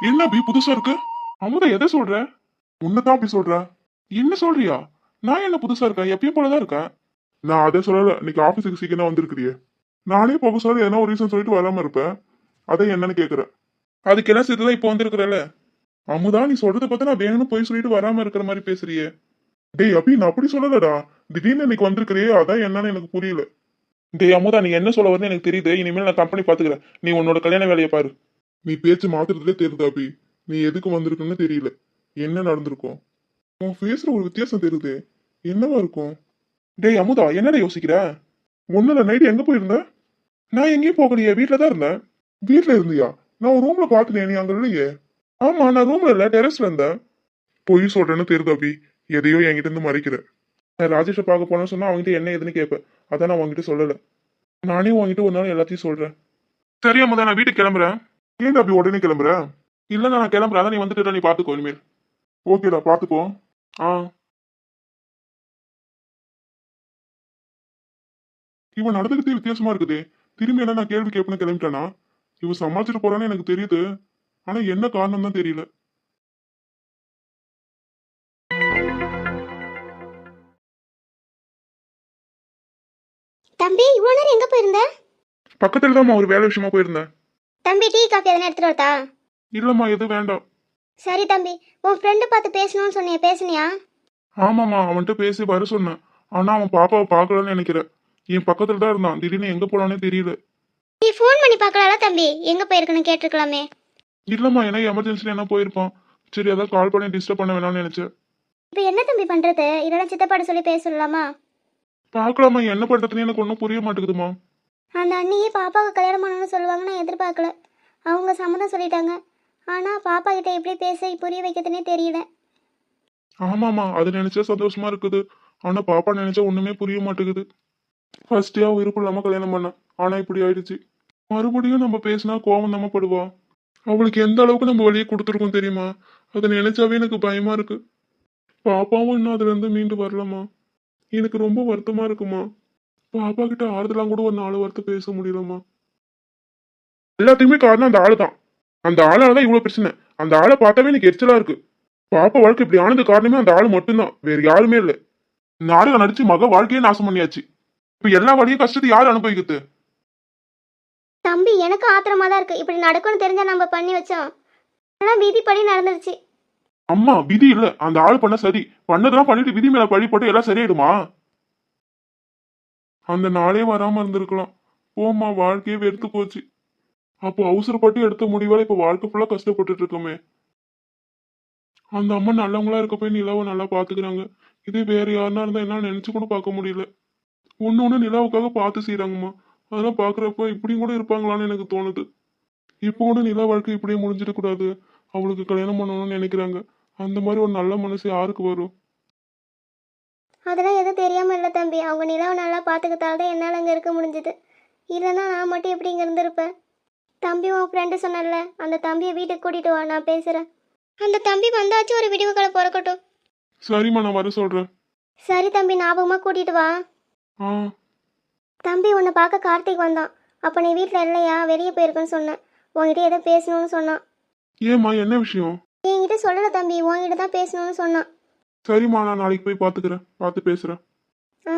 என்ன அபி புதுசா இருக்கு? அமுதா எதை சொல்ற? உன்னதான் அப்படி சொல்ற. என்ன சொல்றியா? நான் என்ன புதுசா இருக்கேன்? எப்பயும் போலதான் இருக்கேன். நான் அதை சொல்லல. இன்னைக்கு ஆபீஸுக்கு சீக்கிரம் வந்திருக்கிறியே. நானே போக சொல்ல எதனா ஒரு ரீசன் சொல்லிட்டு வராம இருப்பேன். அதை என்னன்னு கேக்குறேன் அதுக்கு என்ன சேர்த்துதான் இப்போ வந்திருக்கிறல அமுதா நீ சொல்றத பார்த்தா நான் வேணும்னு போய் சொல்லிட்டு வராம இருக்கிற மாதிரி பேசுறியே. டேய் அபி நான் அப்படி சொல்லலடா. திடீர்னு இன்னைக்கு வந்திருக்கிறியே. அதான் என்னன்னு எனக்கு புரியல. டேய் அமுதா நீ என்ன சொல்ல வரணும் எனக்கு தெரியுது. இனிமேல் நான் கம்பெனி பாத்துக்கிறேன் நீ உன்னோட கல்யாண வேலையை பாரு. நீ பேச்சு மாத்துறதுலே தெரியுது அபி நீ எதுக்கு வந்திருக்குன்னு தெரியல. என்ன நடந்திருக்கும்? உன் ஃபேஸ்ல ஒரு வித்தியாசம் தெரியுது. என்னவா இருக்கும்? டேய் அமுதா என்னடா யோசிக்கிற? ஒன்னுல நைட்டு எங்க போயிருந்த? நான் எங்கேயும் போகலையே வீட்ல தான் இருந்தேன். வீட்டில் இருந்தியா? நான் ஒரு ரூம்ல பாத்துட்டேன் நீ அங்க இல்லையே. ஆமா நான் ரூம்ல இல்ல டெரஸ்ல இருந்தேன். பொய் சொல்றேன்னு தெரியுது அபி எதையோ என்கிட்ட இருந்து மறைக்கிற. நான் ராஜேஷை பார்க்க போனேன்னு சொன்னா அவங்ககிட்ட என்ன ஏதுன்னு கேட்பேன் அதான் நான் உங்ககிட்ட சொல்லல. நானே உங்ககிட்ட ஒரு நாள் எல்லாத்தையும் சொல்றேன். சரியா அமுதா நான் வீட்டுக்கு கிளம்புறேன். ஏன் அப்படி உடனே கிளம்புற? இல்ல நான் கிளம்புறேன். அதான் நீ வந்துட்டு நீ பாத்துக்கோ இனிமேல். ஓகேடா பாத்துக்கோ. ஆ. இவன் நடந்துக்கிட்டே வித்தியாசமா இருக்குதே. திரும்பி என்ன நான் கேள்வி கேட்பேன்னு கிளம்பிட்டானா? இவன் சமாளிச்சுட்டு போறான்னு எனக்கு தெரியுது. ஆனா என்ன காரணம் தான் தெரியல. தம்பி இவ்வளோ நேரம் எங்கே போயிருந்த? பக்கத்துல தான் ஒரு வேலை விஷயமா போயிருந்தேன். தம்பி டீ காஃபி எதனா எடுத்துட்டு வரதா இல்லம்மா எதுவும் வேண்டாம். சரி தம்பி உன் ஃப்ரெண்டு பார்த்து பேசணும்னு சொன்னியே பேசுனியா? ஆமாம்மா அவன்கிட்ட பேசி வர சொன்னேன். ஆனா அவன் பாப்பாவை பார்க்கலன்னு நினைக்கிறேன். என் பக்கத்துல தான் இருந்தான். திடீர்னு எங்க போனானே தெரியல. நீ ஃபோன் பண்ணி பார்க்கலாம்ல தம்பி? எங்கே போயிருக்குன்னு கேட்டிருக்கலாமே. இல்லம்மா எனக்கு எமர்ஜென்சில என்ன போயிருப்பான். சரி அதான் கால் பண்ணி டிஸ்டர்ப் பண்ண வேணாம்னு நினைச்சேன். இப்போ என்ன தம்பி பண்ணுறது இல்லைன்னா சித்தப்பாட்ட சொல்லி பேச சொல்லலாமா? பார்க்கலாமா என்ன பண்றதுன்னு எனக்கு ஒன்றும் புரிய மாட்டேங்குதுமா அந்த அண்ணியே பாப்பாவுக்கு கல்யாணம் பண்ணணும்னு சொல்லுவாங்க நான் எதிர்பார்க்கல. அவங்க சம்மதம் சொல்லிட்டாங்க. ஆனால் பாப்பா கிட்ட எப்படி பேச புரிய வைக்கிறதுனே தெரியல. ஆமாமா அது நினைச்சா சந்தோஷமா இருக்குது. ஆனா பாப்பா நினைச்சா ஒண்ணுமே புரிய மாட்டேங்குது. ஃபர்ஸ்டே விருப்பம் இல்லாம கல்யாணம் பண்ண. ஆனா இப்படி ஆயிடுச்சு. மறுபடியும் நம்ம பேசினா கோவம் நம்ம படுவா. அவளுக்கு எந்த அளவுக்கு நம்ம வழியை கொடுத்துருக்கோம் தெரியுமா? அதை நினைச்சாவே எனக்கு பயமா இருக்கு. பாப்பாவும் இன்னும் அதுல இருந்து மீண்டு வரலாமா எனக்கு ரொம்ப வருத்தமா இருக்குமா? பாப்பா கிட்ட ஆறுதலாம் கூட ஒரு நாலு வார்த்தை பேச முடியலம்மா. எல்லாத்துக்குமே காரணம் அந்த ஆளு தான். அந்த ஆளால தான் இவ்வளவு பிரச்சனை. அந்த ஆளை பார்த்தாவே எனக்கு எரிச்சலா இருக்கு. பாப்பா வாழ்க்கை இப்படி ஆனது காரணமே அந்த ஆளு மட்டும்தான். வேற யாருமே இல்ல. நாடகம் நடிச்சு மக வாழ்க்கையே நாசம் பண்ணியாச்சு. இப்ப எல்லா வழியும் கஷ்டத்தை யார் அனுபவிக்குது? தம்பி எனக்கு ஆத்திரமா தான் இருக்கு. இப்படி நடக்கும்னு தெரிஞ்சா நம்ம பண்ணி வச்சோம். ஆனால் விதிப்படி நடந்துருச்சு. அம்மா விதி இல்ல. அந்த ஆள் பண்ண சரி பண்ணதெல்லாம் பண்ணிட்டு விதி மேல பழி போட்டு எல்லாம் சரியாயிடுமா? அந்த நாளே வராம இருந்திருக்கலாம். போம்மா வாழ்க்கையே வெறுத்து போச்சு. அப்போ அவசரப்பட்டு எடுத்த முடிவால இப்ப வாழ்க்கை ஃபுல்லா கஷ்டப்பட்டுட்டு இருக்கோமே அந்த அம்மா நல்லவங்களா இருக்க போய் நிலாவை நல்லா பாத்துக்கிறாங்க. இதே வேற யாருனா இருந்தா என்ன நினைச்சு கூட பார்க்க முடியல. ஒன்று ஒண்ணு நிலாவுக்காக பார்த்து செய்யறாங்கம்மா அதெல்லாம் பாக்குறப்ப இப்படியும் கூட இருப்பாங்களான்னு எனக்கு தோணுது. இப்போ கூட நிலா வாழ்க்கை இப்படியே முடிஞ்சிடக்கூடாது அவளுக்கு கல்யாணம் பண்ணணும்னு நினைக்கிறாங்க. அந்த மாதிரி ஒரு நல்ல மனசு யாருக்கு வரும்? அதெல்லாம் எதுவும் தெரியாமல் இல்லை தம்பி. அவங்க நிலாவை நல்லா பார்த்துக்கிட்டால் தான் என்னால் அங்கே இருக்க முடிஞ்சுது. இல்லைன்னா நான் மட்டும் எப்படி இங்கே இருந்திருப்பேன்? தம்பி உன் ஃப்ரெண்டு சொன்னல அந்த தம்பியை வீட்டுக்கு கூட்டிகிட்டு வா நான் பேசுகிறேன் அந்த தம்பி வந்தாச்சும் ஒரு விடிவு பிறக்கட்டும். சரிம்மா நான் வர சொல்றேன். சரி தம்பி ஞாபகமாக கூட்டிகிட்டு வா. ஆ. தம்பி உன்னை பார்க்க கார்த்திக் வந்தான். அப்போ நீ வீட்டில் இல்லையா? வெளியே போயிருக்கேன்னு சொன்னேன். உன்கிட்ட ஏதோ பேசணும்னு சொன்னான். ஏம்மா என்ன விஷயம்? என்கிட்ட சொல்லலை தம்பி உன்கிட்ட தான் பேசணும்னு சொன்னான். சரிம்மா நான் நாளைக்கு போய் பாத்துக்கிறேன் பார்த்து பேசுறேன். ஆ.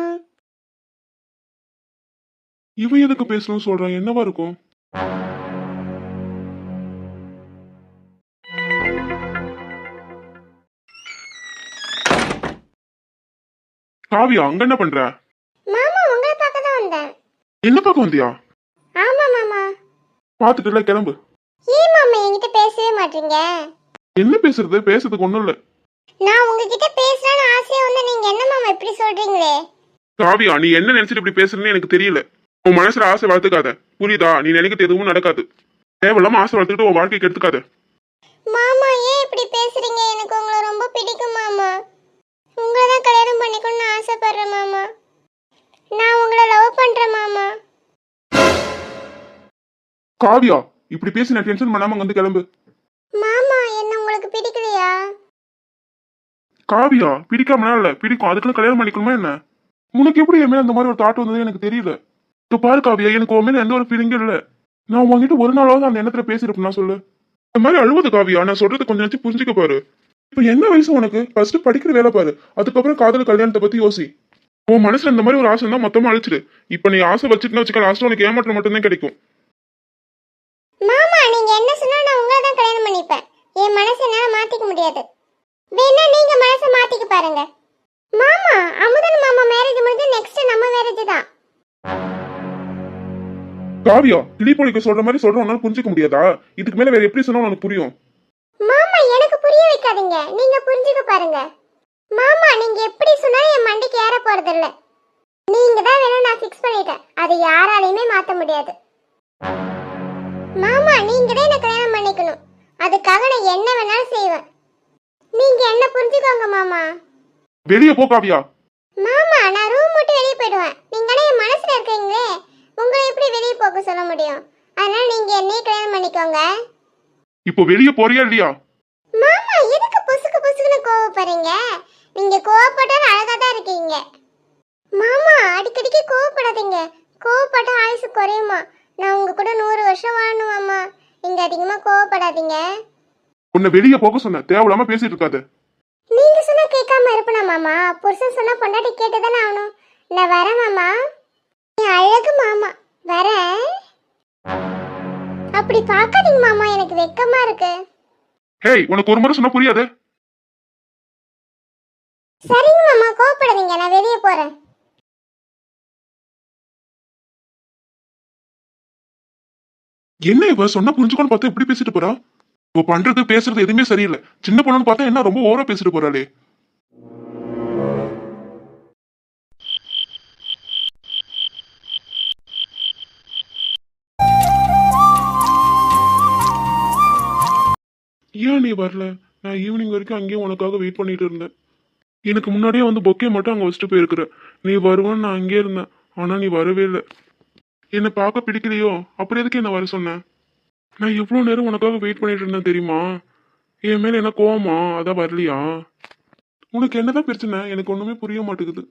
இவ எதுக்கு பேசணும்னு சொல்றான்? என்னவா இருக்கும்? காவியா அங்க என்ன பண்ற? மாமா உங்களை பார்க்க தான் வந்தேன். என்ன பக்கம் வந்தியா? ஆமாம் மாமா. பாத்துட்டு கிளம்பு. ஏன் மாமா என்கிட்ட பேசவே மாட்டீங்க? என்ன பேசுறது? பேசுறதுக்கு ஒண்ணும் இல்ல. நான் உங்ககிட்ட பேசலாம்னு ஆசையா வந்து நீங்க என்ன மாமா இப்படி சொல்றீங்களே? காவியா நீ என்ன நினைச்சிட்டு இப்படி பேசுறேன்னு எனக்கு தெரியல. உன் மனசுல ஆசை வளர்த்துக்காத. புரியுதா? நீ நினைக்கிறது எதுவும் நடக்காது. தேவையில்லாம ஆசை வளர்த்துக்கிட்டு உன் வாழ்க்கைக்கு எடுத்துக்காத மாமா ஏன் இப்படி பேசுறீங்க? எனக்கு உங்களை ரொம்ப பிடிக்கும் மாமா. உங்களை தான் கல்யாணம் பண்ணிக்கணும்னு ஆசைப்படுறேன் மாமா. நான் உங்களை லவ் பண்றேன் மாமா. காவியா இப்படி பேசி நான் டென்ஷன் பண்ணாம அங்க வந்து கிளம்பு. மாமா என்ன உங்களுக்கு பிடிக்கலையா? காவியா பிடிக்காமலாம் இல்ல. பிடிக்கும். அதுக்குன்னு கல்யாணம் பண்ணிக்கணுமா என்ன? உனக்கு எப்படி என் மேல அந்த மாதிரி ஒரு தாட் வந்தது எனக்கு தெரியல. இப்ப பாரு காவியா எனக்கு உன் மேல எந்த ஒரு ஃபீலிங்கும் இல்ல. நான் உங்ககிட்ட ஒரு நாளாவது அந்த எண்ணத்துல பேசிருப்பேன் நான் சொல்லு. இந்த மாதிரி அழுவது காவியா. நான் சொல்றது கொஞ்சம் நினைச்சு புரிஞ்சுக்க பாரு. இப்ப என்ன வயசு உனக்கு? ஃபர்ஸ்ட் படிக்கிற வேலை பாரு. அதுக்கப்புறம் காதல் கல்யாணத்தை பத்தி யோசி. உன் மனசுல இந்த மாதிரி ஒரு ஆசை தான் மொத்தமா அழிச்சிடு இப்ப நீ ஆசை வச்சுட்டு வச்சுக்க லாஸ்ட் உனக்கு ஏமாற்றம் மட்டும்தான் கிடைக்கும். மாமா நீங்க என்ன சொன்னா நான் உங்களை தான் கல்யாணம் பண்ணிப்பேன். என் மனசை என்னால மாத்திக்க முடியாது. வேணா நீங்க மனசை மாத்திக்க பாருங்க. மாமா அமுதன் மாமா மேரேஜ் முடிஞ்சு நெக்ஸ்ட் நம்ம மேரேஜ் தான். காவியா கிளிப்பொழிக்க சொல்ற மாதிரி சொல்ற உன்னால புரிஞ்சுக்க முடியாதா? இதுக்கு மேல வேற எப்படி சொன்னா உனக்கு புரியும். வைக்காதீங்க நீங்க புரிஞ்சுக்க பாருங்க. மாமா நீங்க எப்படி சொன்னாலும் என் மண்டைக்கு ஏற போறது இல்ல நீங்க தான் வேணும் நான் ஃபிக்ஸ் பண்ணிட்டேன். அதை யாராலையுமே மாத்த முடியாது. மாமா நீங்க தான் என்ன கல்யாணம் பண்ணிக்கணும். அதுக்காக நான் என்ன வேணாலும் செய்வேன். நீங்க என்ன புரிஞ்சுக்கோங்க மாமா. வெளியே போ காவியா. மாமா நான் ரூம் விட்டு வெளியே போயிடுவேன். நீங்க என் மனசுல இருக்கீங்களே. உங்களை எப்படி வெளியே போக சொல்ல முடியும்? அதனால நீங்க என்னையே கல்யாணம் பண்ணிக்கோங்க. இப்போ வெளியே போறியா இல்லையா? எதுக்கு புசுக்கு புசுக்குன்னு கோவப்படுறீங்க? நீங்க கோவப்பட்டாலும் அழகா தான் இருக்கீங்க. மாமா அடிக்கடிக்கு கோவப்படாதீங்க. கோவப்பட்டா ஆயுசு குறையுமா? நான் உங்க கூட நூறு வருஷம் வாழணும் மாமா. நீங்க அதிகமா கோவப்படாதீங்க. உன்னை வெளியே போக சொன்ன தேவையில்லாம பேசிட்டு இருக்காத. நீங்க சொன்னா கேட்காம இருப்பனா மாமா? புருஷன் சொன்னா பொண்டாட்டி கேட்டுதானே ஆகணும். நான் வரேன் மாமா. நீ அழகு மாமா. வரேன். அப்படி பார்க்காதீங்க மாமா. எனக்கு வெக்கமா இருக்கு. ஹேய் உனக்கு ஒரு முறை சொன்னா புரியாது. சரிங்க மாமா கோவப்படாதீங்க நான் வெளியே போறேன். என்ன இவ சொன்னா புரிஞ்சுக்கணும் பார்த்தா இப்படி பேசிட்டு போறா? இவ பண்றது பேசுறது எதுவுமே சரியில்லை. சின்ன பொண்ணுன்னு பார்த்தா என்ன ரொம்ப ஓவரா பேசிட்டு போறாளே. ஏன் நீ வரல? நான் ஈவினிங் வரைக்கும் அங்கேயே உனக்காக வெயிட் பண்ணிட்டு இருந்தேன். எனக்கு முன்னாடியே வந்து பொக்கே மட்டும் அங்கே வச்சுட்டு போயிருக்கிற. நீ வருவான்னு நான் அங்கேயே இருந்தேன். ஆனால் நீ வரவே இல்லை. என்னை பார்க்க பிடிக்கலையோ? அப்புறம் எதுக்கு என்ன வர சொன்னேன் நான் எவ்வளோ நேரம் உனக்காக வெயிட் பண்ணிட்டு இருந்தேன் தெரியுமா? என் மேலே என்ன கோவமா? அதான் வரலையா? உனக்கு என்னதான் பிரச்சனை? எனக்கு ஒன்றுமே புரிய மாட்டேங்குது.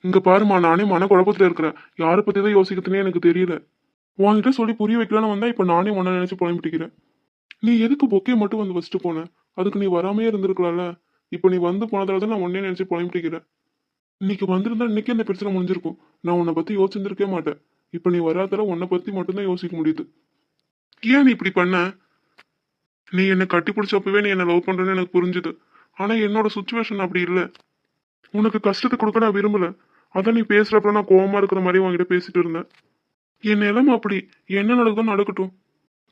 இங்கே பாருமா நானே மன குழப்பத்தில் இருக்கிறேன். யாரை பற்றி தான் யோசிக்கிறதுனே எனக்கு தெரியல. உன்கிட்ட சொல்லி புரிய வைக்கலான்னு வந்தால் இப்போ நானே உன்னை நினச்சி புலம்பிட்டிக்கிறேன் நீ எதுக்கு பொக்கே மட்டும் வந்து வச்சுட்டு போன? அதுக்கு நீ வராமையே இருந்திருக்கலாம்ல. இப்போ நீ வந்து போனதால தான் நான் உன்னே நினைச்சு புலம்பிட்டிக்கிறேன் இன்னைக்கு வந்திருந்தா இன்னைக்கு இந்த பிரச்சனை முடிஞ்சிருக்கும். நான் உன்னை பத்தி யோசிச்சிருக்கே மாட்டேன். இப்போ நீ வராதால உன்னை பத்தி மட்டும்தான் யோசிக்க முடியுது. ஏன் நீ இப்படி பண்ண? நீ என்னை கட்டி பிடிச்சப்பவே நீ என்ன லவ் பண்றேன்னு எனக்கு புரிஞ்சுது. ஆனா என்னோட சுச்சுவேஷன் அப்படி இல்லை. உனக்கு கஷ்டத்தை கொடுக்க நான் விரும்பல. அதான் நீ பேசுறப்ப நான் கோவமா இருக்கிற மாதிரி உங்ககிட்ட பேசிட்டு இருந்தேன். என் நிலைமை அப்படி. என்ன நடக்குதோ நடக்கட்டும்.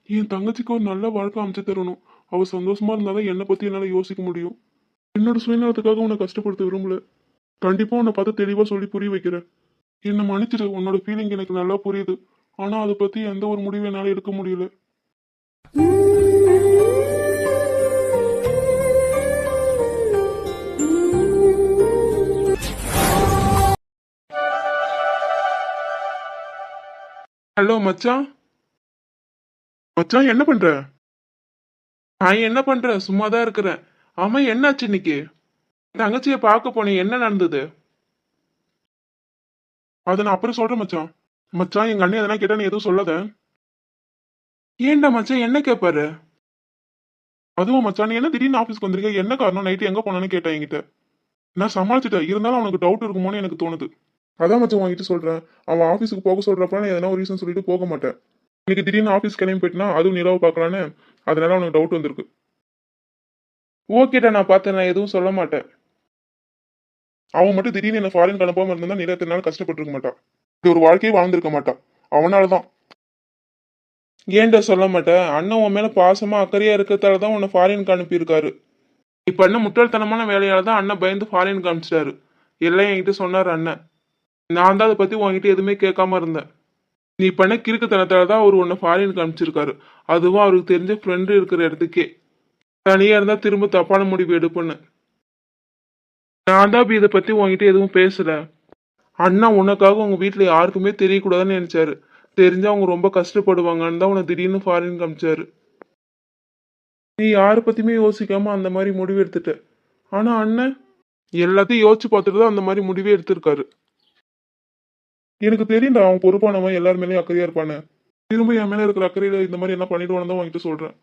என் தங்கச்சிக்கு ஒரு நல்ல வாழ்க்கை அமைச்சு தரணும். அவ சந்தோஷமா இருந்தாதான் என்னை பத்தி என்னால யோசிக்க முடியும். என்னோட சுயநலத்துக்காக உன்னை கஷ்டப்படுத்த விரும்பல. கண்டிப்பா உன்னை பார்த்து தெளிவா சொல்லி புரிய வைக்கிறேன். என்னை மன்னிச்சிரு உன்னோட ஃபீலிங் எனக்கு நல்லா புரியுது. ஆனா அதை பத்தி எந்த ஒரு முடிவும் என்னால எடுக்க முடியல. ஹலோ மச்சான். மச்சான் என்ன பண்ற? நான் என்ன பண்ற? சும்மா தான் இருக்கிறேன். ஆமா என்னாச்சு இன்னைக்கு? தங்கச்சியை பார்க்க போனேன். என்ன நடந்தது? அதை நான் அப்புறம் சொல்றேன் மச்சான். மச்சான் எங்க அண்ணன் எதனா கேட்டா நீ எதுவும் சொல்லாத. ஏன்டா மச்சான் என்ன கேட்பாரு அதுவும் மச்சான் நீ என்ன திடீர்னு ஆஃபீஸ்க்கு வந்திருக்க? என்ன காரணம்? நைட்டு எங்க போனான்னு கேட்டேன் என்கிட்ட. நான் சமாளிச்சுட்டேன். இருந்தாலும் அவனுக்கு டவுட் இருக்குமோன்னு எனக்கு தோணுது. அதான் மச்சான் வாங்கிட்டு சொல்றேன். அவன் ஆஃபீஸுக்கு போக சொல்றப்ப நான் எதனா ஒரு ரீசன் சொல்லிட்டு போக மாட்டேன். இன்னைக்கு திடீர்னு ஆஃபீஸ் கிளம்பி போயிட்டுனா அதுவும் நிலவு பார்க்கலான்னு அதனால அவனுக்கு டவுட் வந்திருக்கு. ஓகேடா நான் பார்த்தேன் நான் எதுவும் சொல்ல மாட்டேன். அவன் மட்டும் திடீர்னு என்ன ஃபாரின் அனுப்பாம இருந்தா நிலத்தினால நாள் கஷ்டப்பட்டுருக்க மாட்டான் இது ஒரு வாழ்க்கையை வாழ்ந்திருக்க மாட்டான் அவனால தான் ஏன்டா சொல்ல மாட்டேன்? அண்ணன் உன் மேல பாசமா அக்கறையா இருக்கிறதால தான் உன்னை ஃபாரினுக்கு அனுப்பியிருக்காரு. இப்ப அண்ணன் முட்டாள்தனமான வேலையால தான் அண்ணன் பயந்து ஃபாரினுக்கு அனுப்பிச்சிட்டாரு. எல்லாம் என்கிட்ட சொன்னார் அண்ணன். நான் தான் அதை பத்தி உன்கிட்ட எதுவுமே கேட்காம இருந்தேன். நீ பண்ண கிறுக்குத்தனத்தால தான் அவர் உன்னை ஃபாரினுக்கு அனுப்பிச்சிருக்காரு. அதுவும் அவருக்கு தெரிஞ்ச ஃப்ரெண்டு இருக்கிற இடத்துக்கே. தனியா இருந்தா திரும்ப தப்பான முடிவு எடுப்பேன்னு. நான் தான் இப்ப இதை பத்தி உன்கிட்ட எதுவும் பேசல. அண்ணா உனக்காக உங்க வீட்டில் யாருக்குமே தெரியக்கூடாதுன்னு நினைச்சாரு. தெரிஞ்சா அவங்க ரொம்ப கஷ்டப்படுவாங்கன்னு தான் உன்னை திடீர்னு ஃபாரின் காமிச்சாரு நீ யாரை பத்தியுமே யோசிக்காம அந்த மாதிரி முடிவு எடுத்துட்ட. ஆனா அண்ணன் எல்லாத்தையும் யோசிச்சு பார்த்துட்டு தான் அந்த மாதிரி முடிவே எடுத்திருக்காரு. எனக்கு தெரியும்டா அவன் பொறுப்பானவன் எல்லார் மேலேயும் அக்கறையா இருப்பானு திரும்ப என் மேல இருக்கிற அக்கறையில இந்த மாதிரி என்ன பண்ணிடுவான்னு தான் உன்கிட்ட சொல்றேன்.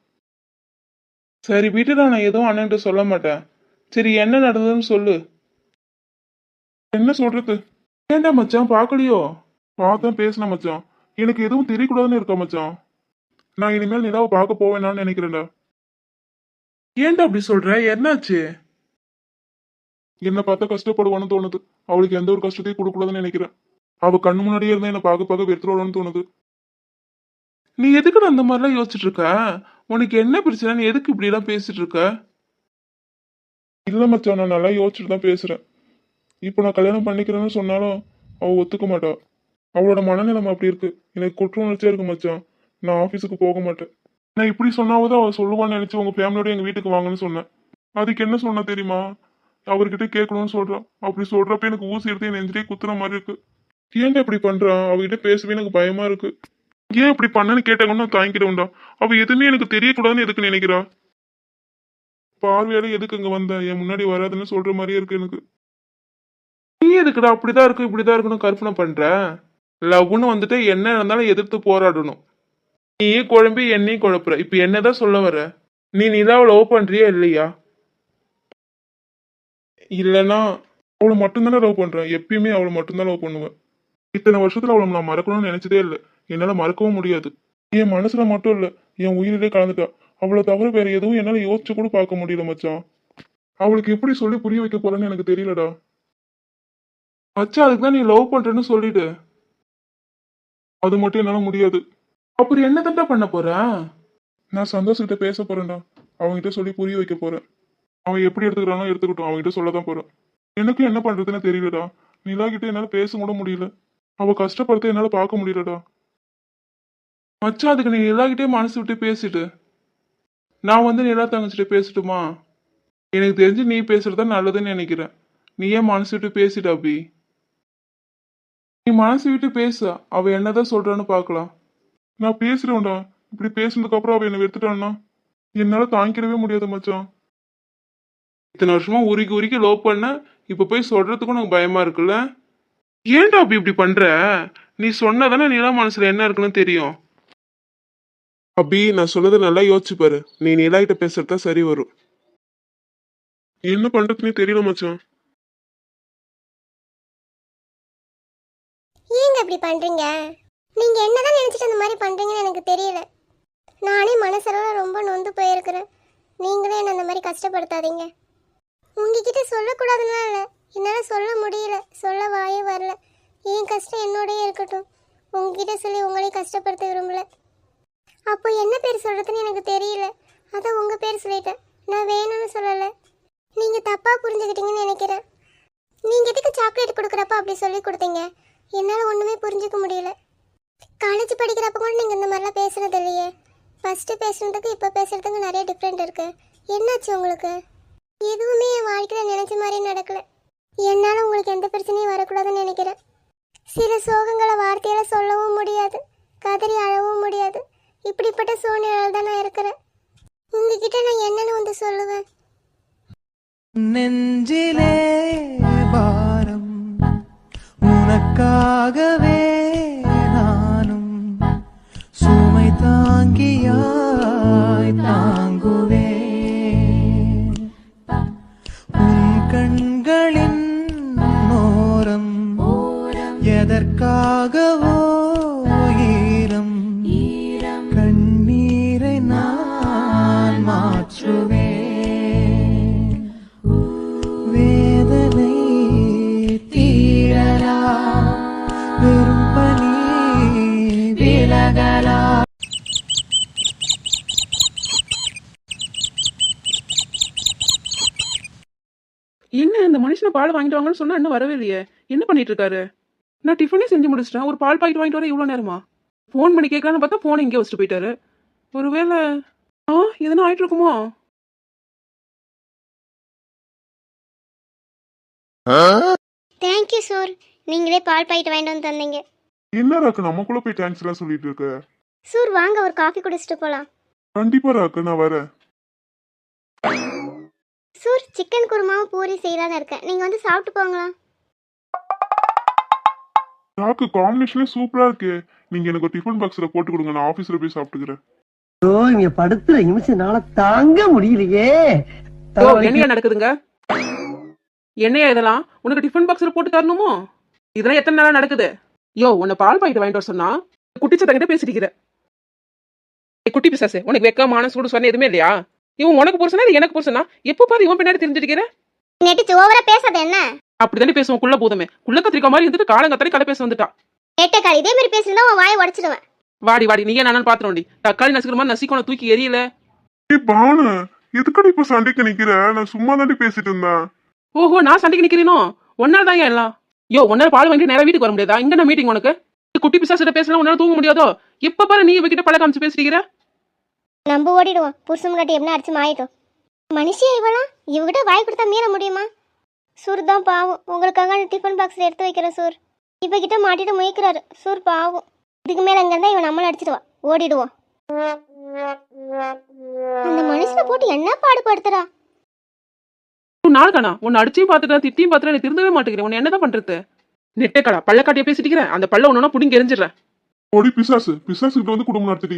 சரி விட்டுடா நான் எதுவும் அண்ணன்ட்டு சொல்ல மாட்டேன். சரி என்ன நடந்ததுன்னு சொல்லு. என்ன சொல்றது? ஏன்டா மச்சான் பார்க்கலையோ? பார்த்தேன் பேசின மச்சான். எனக்கு எதுவும் தெரியக்கூடாதுன்னு இருக்கா மச்சான்? நான் இனிமேல் நிலாவை பார்க்க போவேனான்னு நினைக்கிறேன்டா. ஏன்டா அப்படி சொல்ற? என்னாச்சு? என்னை பார்த்தா கஷ்டப்படுவான்னு தோணுது. அவளுக்கு எந்த ஒரு கஷ்டத்தையும் கொடுக்கூடாதுன்னு நினைக்கிறேன். அவ கண்ணு முன்னாடியே இருந்தா என்னை பார்க்க பார்க்க வெறுத்துருவான்னு தோணுது. நீ எதுக்குடா அந்த மாதிரிலாம் யோசிச்சுட்டு இருக்க உனக்கு என்ன பிரச்சனை? நீ எதுக்கு இப்படி எல்லாம் பேசிட்டு இருக்க இல்ல மச்சான் நான் நல்லா யோசிச்சுட்டு தான் பேசுறேன். இப்போ நான் கல்யாணம் பண்ணிக்கிறேன்னு சொன்னாலும் அவ ஒத்துக்க மாட்டா. அவளோட மனநிலைமை அப்படி இருக்கு. எனக்கு குற்ற உணர்ச்சியா இருக்கு மச்சான். நான் ஆபீஸுக்கு போக மாட்டேன். நான் இப்படி சொன்னாவது அவ சொல்லுவான்னு நினைச்சு உங்க ஃபேமிலியோட எங்க வீட்டுக்கு வாங்கன்னு சொன்னேன். அதுக்கு என்ன சொன்னா தெரியுமா? அவர்கிட்ட கேட்கணும்னு சொல்றான் அப்படி சொல்றப்ப எனக்கு ஊசி எடுத்து என் நெஞ்சிலே குத்துற மாதிரி இருக்கு. ஏன்டா இப்படி பண்றான் அவகிட்ட பேசவே எனக்கு பயமா இருக்கு. ஏன் இப்படி பண்ணன்னு கேட்டாங்கன்னா தாங்கிக்கிட்டோம்டா அவ எதுவுமே எனக்கு தெரியக்கூடாதுன்னு எதுக்கு நினைக்கிறா? பார்வையால எதுக்கு இங்க வந்த? என் முன்னாடி வராதுன்னு சொல்ற மாதிரியே இருக்கு எனக்கு. நீ எதுக்குடா அப்படிதான் இருக்கு இப்படிதான் இருக்குன்னு கற்பனை பண்ற? லவ்னு வந்துட்டு என்ன இருந்தாலும் எதிர்த்து போராடணும். நீயே குழம்பி என்னையும் குழப்புற. இப்ப என்னதான் சொல்ல வர? நீ நிலாவை லவ் பண்றியா இல்லையா? இல்லைன்னா அவளை மட்டும்தானே லவ் பண்றேன் எப்பயுமே அவளை மட்டும்தான் லவ் பண்ணுவேன். இத்தனை வருஷத்துல அவளை நான் மறக்கணும்னு நினைச்சதே இல்லை. என்னால மறக்கவும் முடியாது. என் மனசுல மட்டும் இல்ல என் உயிரிலே கலந்துட்டா. அவளை தவிர வேற எதுவும் என்னால யோசிச்சு கூட பார்க்க முடியல மச்சான். அவளுக்கு எப்படி சொல்லி புரிய வைக்க போறேன்னு எனக்கு தெரியலடா. மச்சான் அதுக்கு தான் நீ லவ் பண்றேன்னு சொல்லிடு அது மட்டும் என்னால முடியாது. அப்புறம் என்ன தண்டா பண்ண போற? நான் சந்தோஷ் கிட்ட பேச போறேன்டா. அவன்கிட்ட சொல்லி புரிய வைக்க போறேன். அவன் எப்படி எடுத்துக்கிறானோ எடுத்துக்கிட்டோம். அவன்கிட்ட சொல்லதான் போறேன். எனக்கும் என்ன பண்றதுன்னு தெரியலடா. நிலா கிட்ட என்னால பேச கூட முடியல. அவ கஷ்டப்படுத்த என்னால பார்க்க முடியலடா. மச்சான் அதுக்கு நீ நிலாகிட்டே மனசு விட்டு பேசிட்டு நான் வந்து நிலா தங்கச்சிட்ட பேசட்டுமா? எனக்கு தெரிஞ்சு நீ பேசுறதா நல்லதுன்னு நினைக்கிறேன். நீ ஏன் மனசு விட்டு பேசிட்ட அபி? நீ மனசு விட்டு பேசு. அவ என்னதான் சொல்றான்னு பார்க்கலாம். நான் பேசுறேன்டா இப்படி பேசுனதுக்கு அப்புறம் அவ என்னை வெறுத்துட்டான்னா? என்னால தாங்கிடவே முடியாது மச்சான். இத்தனை வருஷமா உருக்கி உருக்கி லோ பண்ண இப்ப போய் சொல்றதுக்கும் எனக்கு பயமா இருக்குல்ல? ஏன்டா அப்படி இப்படி பண்ற? நீ சொன்னதானே நிலா மனசுல என்ன இருக்குன்னு தெரியும். அபி நான் சொன்னது நல்லா யோசிச்சு பாரு. நீ நிலா கிட்ட பேசுறதா சரி வரும். என்ன பண்றதுன்னு தெரியல மச்சான். ஏங்க இப்படி பண்றீங்க? நீங்க என்னதான் நினைச்சிட்டு அந்த மாதிரி பண்றீங்கன்னு எனக்கு தெரியல. நானே மனசளவில் ரொம்ப நொந்து போயிருக்கிறேன். நீங்களே என்ன அந்த மாதிரி கஷ்டப்படுத்தாதீங்க. உங்ககிட்ட சொல்லக்கூடாதுன்னா இல்லை. என்னால் சொல்ல முடியல. சொல்ல வாயே வரல. என் கஷ்டம் என்னோடய இருக்கட்டும். உங்ககிட்ட சொல்லி உங்களையும் கஷ்டப்படுத்த விரும்பல. அப்போ என்ன பேர் சொல்கிறதுன்னு எனக்கு தெரியல. அதான் உங்கள் பேர் சொல்லிட்டேன். நான் வேணும்னு சொல்லலை. நீங்கள் தப்பாக புரிஞ்சுக்கிட்டீங்கன்னு நினைக்கிறேன். நீங்கள் எதுக்கு சாக்லேட் கொடுக்குறப்ப அப்படி சொல்லி கொடுத்தீங்க? என்னால் ஒன்றுமே புரிஞ்சுக்க முடியல. காலேஜ் படிக்கிறப்ப கூட நீங்கள் இந்த மாதிரிலாம் பேசுனது இல்லையே. ஃபஸ்ட்டு பேசுனதுக்கு இப்போ பேசுகிறதுக்கு நிறைய டிஃப்ரெண்ட் இருக்குது என்னாச்சு உங்களுக்கு? எதுவுமே என் வாழ்க்கையில் நினச்ச மாதிரி நடக்கலை. என்னால் உங்களுக்கு எந்த பிரச்சனையும் வரக்கூடாதுன்னு நினைக்கிறேன். சில சோகங்களை வார்த்தையில் சொல்லவும் முடியாது கதறி அழவும் முடியாது. இப்படிப்பட்ட சூழ்நிலையில் தான் நான் இருக்கிறேன். உங்ககிட்ட நான் என்னன்னு வந்து சொல்லுவேன். நெஞ்சிலே பாரம் உனக்காகவே. பால் வாங்கிட்டு வாங்கன்னு சொன்னா இன்னும் வரவே இல்லையே என்ன பண்ணிட்டு இருக்காரு நான் டிஃபனே செஞ்சு முடிச்சிட்டேன். ஒரு பால் பாக்கெட் வாங்கிட்டு வர இவ்வளோ நேரமா? ஃபோன் பண்ணி கேட்கலான்னு பார்த்தா ஃபோனை இங்கே வச்சுட்டு போயிட்டாரு. ஒருவேளை ஆ எதனா ஆயிட்டு இருக்குமோ தேங்க்யூ சார் நீங்களே பால் பாயிட்டு வாங்கிட்டு வந்து தந்தீங்க. என்ன ராக்கு நமக்குள்ள போய் தேங்க்ஸ் எல்லாம் சொல்லிட்டு இருக்க? சார் வாங்க ஒரு காஃபி குடிச்சிட்டு போகலாம் கண்டிப்பா ராக்கு நான் வரேன். சிக்கன் குருமாவும் பூரி செய்யலான்னு இருக்கேன். நீங்கள் வந்து சாப்பிட்டு போங்களா ராக்கு காம்பினேஷனே சூப்பரா இருக்கு. நீங்க எனக்கு ஒரு டிஃபன் பாக்ஸ்ல போட்டு கொடுங்க. நான் ஆபீஸ்ல போய் சாப்பிட்டுக்கிறேன். ஐயோ இங்க படுத்துற நிமிஷம்னால தாங்க முடியலையே. ஓ என்னையா நடக்குதுங்க? என்னையா இதெல்லாம்? உனக்கு டிஃபன் பாக்ஸில் போட்டு தரணுமோ? இதெல்லாம் எத்தனை நாளா நடக்குது? யோ உன்னை பால் பாக்கெட் வாங்கிட்டு வர சொன்னா குட்டிச்சத்தங்கிட்ட பேசிட்டு குட்டி பிசாசு உனக்கு வெக்கமான சூடு சொன்ன எதுவுமே இல்லையா? இவன் உனக்கு புருஷனா இல்லை எனக்கு புருஷனா எப்போ பாரு இவன் பின்னாடி தெரிஞ்சிருக்கிற நெட்டிச்சு ஓவரா பேசாத என்ன? அப்படித்தானே பேசுவோம் குள்ள பூதமே. குள்ள கத்திரிக்கா மாதிரி இருந்துட்டு காலங்கத்தாலே கதை பேச வந்துட்டா நெட்டக்காரி இதே மாதிரி பேசினா உன் வாயை உடச்சிடுவேன் வாடி வாடி நீயே நானும் பாத்துறோண்டி தக்காளி நசுக்கிற மாதிரி நசிக்கோன தூக்கி எரியல பானு எதுக்கடி இப்ப சண்டைக்கு நிக்கிற? நான் சும்மா தாண்டி பேசிட்டு இருந்தேன். ஓஹோ நான் சண்டைக்கு நிக்கிறேனோ? ஒன்னால தான் எல்லாம்? யோ ஒன்னால பால் வாங்கிட்டு நேரா வீட்டுக்கு வர முடியாதா? இங்க நான் மீட்டிங் உனக்கு? குட்டி பிசாசிட்ட பேசலாம் உன்னால தூங்க முடியாதோ? எப்ப பாரு நீ இவகிட்ட பழ காமிச்சு பேசுறீங்க நம்ம ஓடிடுவோம். புருஷன் கட்டி எப்படி அடிச்சு மாயிட்டோம் மனுஷியா இவளாம் இவகிட்ட வாய் கொடுத்தா மீற முடியுமா? சூர் தான் பாவம். உங்களுக்காக டிஃபன் பாக்ஸில் எடுத்து வைக்கிறேன் சூர். இவகிட்ட மாட்டிட்டு முயக்கிறாரு சூர் பாவம். இதுக்கு மேல அங்க இருந்தா இவன் நம்மள அடிச்சிடுவா. ஓடிடுவோம் அந்த மனுஷனை போட்டு என்ன பாடுபடுத்துறா? நாள் காணா உன்னை அடிச்சும் பார்த்துட்டேன் திட்டியும் பார்த்துட்டேன் நீ திருந்தவே மாட்டேங்கிறேன் உன்னை என்னதான் பண்றது? நெட்டக்கடா பள்ளக்காட்டிய பேசிட்டு இருக்கிறேன் அந்த பள்ள ஒன்னா புடிங்க எரிஞ்சிடுறேன். ஒடி பிசாசு. பிசாசு கிட்ட வந்து குடும்பம் நடத்திட்டு